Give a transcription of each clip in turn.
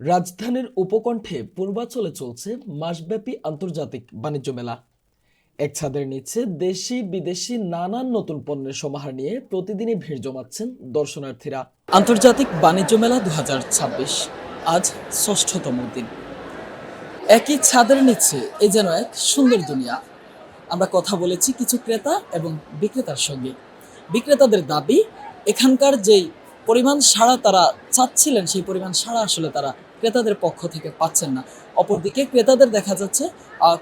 রাজধানীর উপকণ্ঠে পূর্বাচলে চলছে মাসব্যাপী আন্তর্জাতিক বাণিজ্য মেলা। এক ছাদের নিচে দেশি বিদেশি নানান নতুন পণ্যের সমাহার নিয়ে প্রতিদিনই ভিড় জমাচ্ছেন দর্শনার্থীরা। আন্তর্জাতিক বাণিজ্য মেলা দুহাজার ছাব্বিশ, আজ ষষ্ঠতম দিন। একই ছাদের নিচে এ যেন এক সুন্দর দুনিয়া। আমরা কথা বলেছি কিছু ক্রেতা এবং বিক্রেতার সঙ্গে। বিক্রেতাদের দাবি, এখানকার যেই পরিমাণ সাড়া তারা চাচ্ছিলেন, সেই পরিমাণ সাড়া আসলে তারা ক্রেতাদের পক্ষ থেকে পাচ্ছেন না। অপরদিকে ক্রেতাদের দেখা যাচ্ছে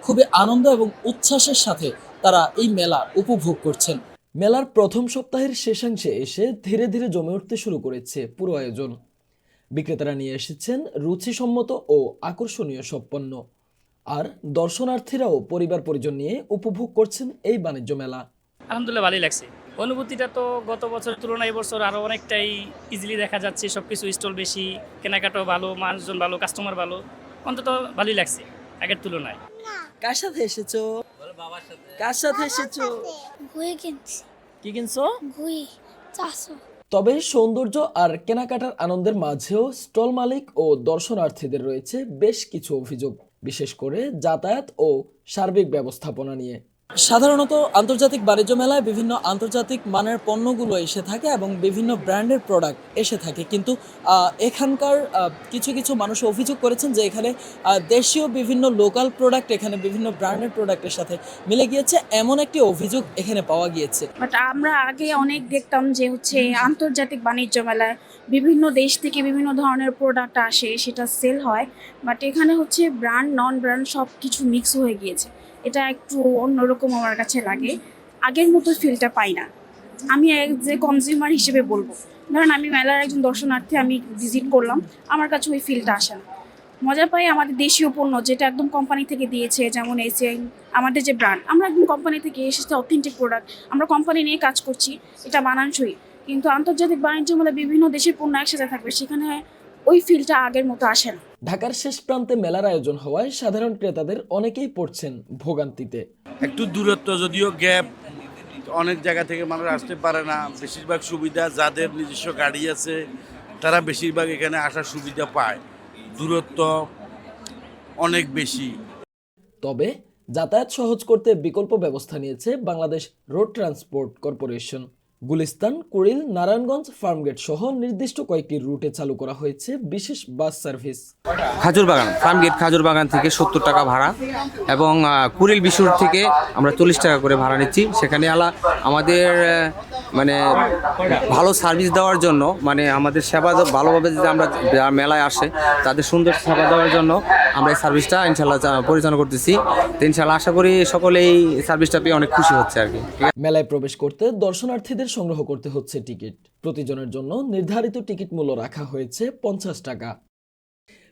খুবই আনন্দ এবং উচ্ছ্বাসের সাথে তারা এই মেলা উপভোগ করছেন। মেলার প্রথম সপ্তাহের শেষাংশে এসে ধীরে ধীরে জমে উঠতে শুরু করেছে পুরো আয়োজন। বিক্রেতারা নিয়ে এসেছেন রুচিসম্মত ও আকর্ষণীয় সব পণ্য। আর দর্শনার্থীরাও পরিবার পরিজন নিয়ে উপভোগ করছেন এই বাণিজ্য মেলা। আলহামদুলিল্লাহ ভালোই লাগছে। অনুভূতিটা তো গত বছরের তুলনায় এবছর আরও অনেকটাই ইজিলি দেখা যাচ্ছে সব কিছু স্টল বেশি কেনাকাটাও ভালো মানুষজন ভালো কাস্টমার ভালো অন্তত ভালোই লাগছে আগের তুলনায়। কার সাথে এসেছ? কার সাথে এসেছ? কিনছি। কি কিনছো? চারশো তবে সৌন্দর্য আর কেনাকাটার আনন্দের মাঝেও স্টল মালিক ও দর্শনার্থীদের রয়েছে বেশ কিছু অভিযোগ বিশেষ করে যাতায়াত ও সার্বিক ব্যবস্থাপনা নিয়ে। সাধারণত আন্তর্জাতিক বাণিজ্য মেলায় বিভিন্ন আন্তর্জাতিক মানের পণ্যগুলো এসে থাকে এবং বিভিন্ন ব্র্যান্ডের প্রোডাক্ট এসে থাকে। কিন্তু এখানকার কিছু কিছু মানুষ অভিযোগ করেছেন যে এখানে দেশীয় বিভিন্ন লোকাল প্রোডাক্ট, এখানে বিভিন্ন ব্র্যান্ডের প্রোডাক্টের সাথে মিলে গিয়েছে। এমন একটি অভিযোগ এখানে পাওয়া গিয়েছে। বাট আমরা আগে অনেক দেখতাম যে হচ্ছে আন্তর্জাতিক বাণিজ্য মেলায় বিভিন্ন দেশ থেকে বিভিন্ন ধরনের প্রোডাক্ট আসে, সেটা সেল হয়। বাট এখানে হচ্ছে ব্র্যান্ড নন ব্র্যান্ড সব কিছু মিক্স হয়ে গিয়েছে। এটা একটু অন্যরকম আমার কাছে লাগে, আগের মতো ফিলটা পাই না। আমি যে কনজিউমার হিসেবে বলব, ধরেন আমি মেলার একজন দর্শনার্থী, আমি ভিজিট করলাম, আমার কাছে ওই ফিলটা আসে না। মজা পাই আমাদের দেশীয় পণ্য, যেটা একদম কোম্পানি থেকে দিয়েছে, যেমন এসিআই আমাদের যে ব্র্যান্ড আমরা একদম কোম্পানি থেকে এসেছে অথেন্টিক প্রোডাক্ট আমরা কোম্পানি নিয়ে কাজ করছি, এটা মানানসই। কিন্তু আন্তর্জাতিক বাণিজ্য মেলা বিভিন্ন দেশের পণ্য একসাথে থাকবে, সেখানে ওই ফিলটা আগের মতো আসে না। ঢাকার শেষ প্রান্তে মেলার আয়োজন হওয়ায় সাধারণ ক্রেতাদের অনেকেই পড়ছেন ভোগান্তিতে। একটু দূরত্ব যদিও গ্যাপ অনেক জায়গা থেকে মানুষ আসতে পারে না। বেশিরভাগ সুবিধা যাদের নিজস্ব গাড়ি আছে তারা বেশিরভাগ এখানে আসার সুবিধা পায়। দূরত্ব অনেক বেশি। তবে যাতায়াত সহজ করতে বিকল্প ব্যবস্থা নিয়েছে Bangladesh road transport corporation. Gulistan Kuril Narayanganj Farmgate সহ নির্দিষ্ট কয়েকটি রুটে চালু করা হয়েছে বিশেষ বাস সার্ভিস। খাজুর বাগান ফার্ম গেট খাজুর বাগান থেকে সত্তর টাকা ভাড়া এবং কুড়িল বিশুর থেকে আমরা চল্লিশ টাকা করে ভাড়া নিচ্ছি। সেখানে আলা আমাদের মানে ভালো সার্ভিস দেওয়ার জন্য মানে আমাদের সেবা ভালোভাবে যদি আমরা মেলায় আসে তাদের সুন্দর সেবা দেওয়ার জন্য আমরা এই সার্ভিসটা ইনশাল্লাহ পরিচালনা করতেছি। তো ইনশাল্লাহ আশা করি সকলেই সার্ভিসটা পেয়ে অনেক খুশি হচ্ছে আর কি। মেলায় প্রবেশ করতে দর্শনার্থীদের সংগ্রহ করতে হচ্ছে টিকিট। প্রতিজনের জন্য নির্ধারিত টিকিট মূল্য রাখা হয়েছে পঞ্চাশ টাকা।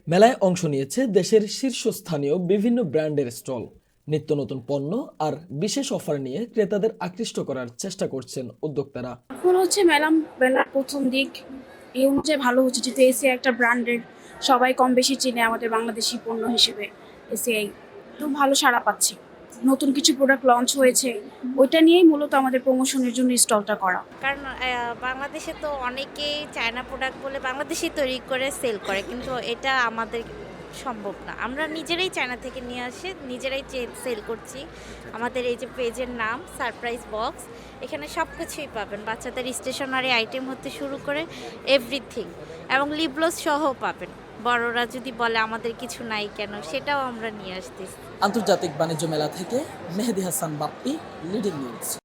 মেলায় অংশ নিয়েছে দেশের শীর্ষস্থানীয় বিভিন্ন ব্র্যান্ডের স্টল। নিত্য নতুন পণ্য আর বিশেষ অফার নিয়ে ক্রেতাদের আকৃষ্ট করার চেষ্টা করছেন উদ্যোক্তারা। এখন হচ্ছে মেলা মেলার প্রথম দিক। এই অনুযায়ী ভালো হচ্ছে, যেহেতু এসিআই একটা ব্র্যান্ডের। সবাই কম বেশি চিনে আমাদের বাংলাদেশি পণ্য হিসেবে এসিআই। তো ভালো সাড়া পাচ্ছি। নতুন কিছু প্রোডাক্ট লঞ্চ হয়েছে, ওইটা নিয়েই মূলত আমাদের প্রমোশনের জন্য স্টলটা করা। কারণ বাংলাদেশে তো অনেকেই চায়না প্রোডাক্ট বলে বাংলাদেশি তৈরি করে সেল করে, কিন্তু এটা আমাদের সম্ভব না। আমরা নিজেরাই চায়না থেকে নিয়ে আসি, নিজেরাই সেল করছি। আমাদের এই যে পেজের নাম সারপ্রাইজ বক্স এখানে সব কিছুই পাবেন। বাচ্চাদের স্টেশনারি আইটেম হতে শুরু করে এভরিথিং এবং লিবলস সহ পাবেন। বড়রা যদি বলে আমাদের কিছু নাই কেন, সেটাও আমরা নিয়ে আসতেছি। আন্তর্জাতিক বাণিজ্য মেলা থেকে মেহেদি হাসান বাপ্পি লিডিং নিউজ।